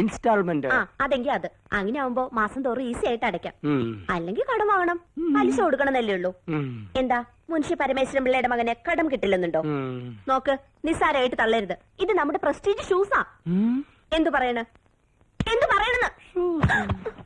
Instalment. അതെങ്കിൽ അത്. അങ്ങനെ ആവുമ്പോ മാസം തോറും ഈസി ആയിട്ട് അടയ്ക്കാം. അല്ലെങ്കിൽ കടം വാങ്ങണം. പലിശ കൊടുക്കണമെന്നല്ലേ ഉള്ളൂ. എന്താ? മുൻഷി പരമേശ്വരൻ പിള്ളയുടെ മകനെ കടം കിട്ടില്ലെന്നുണ്ടോ? നോക്ക് നിസ്സാരമായിട്ട് തള്ളരുത്. ഇത് നമ്മുടെ പ്രസ്റ്റീജ് ഷൂസാ. എന്തു പറയണ? എന്തു പറയണെന്ന്?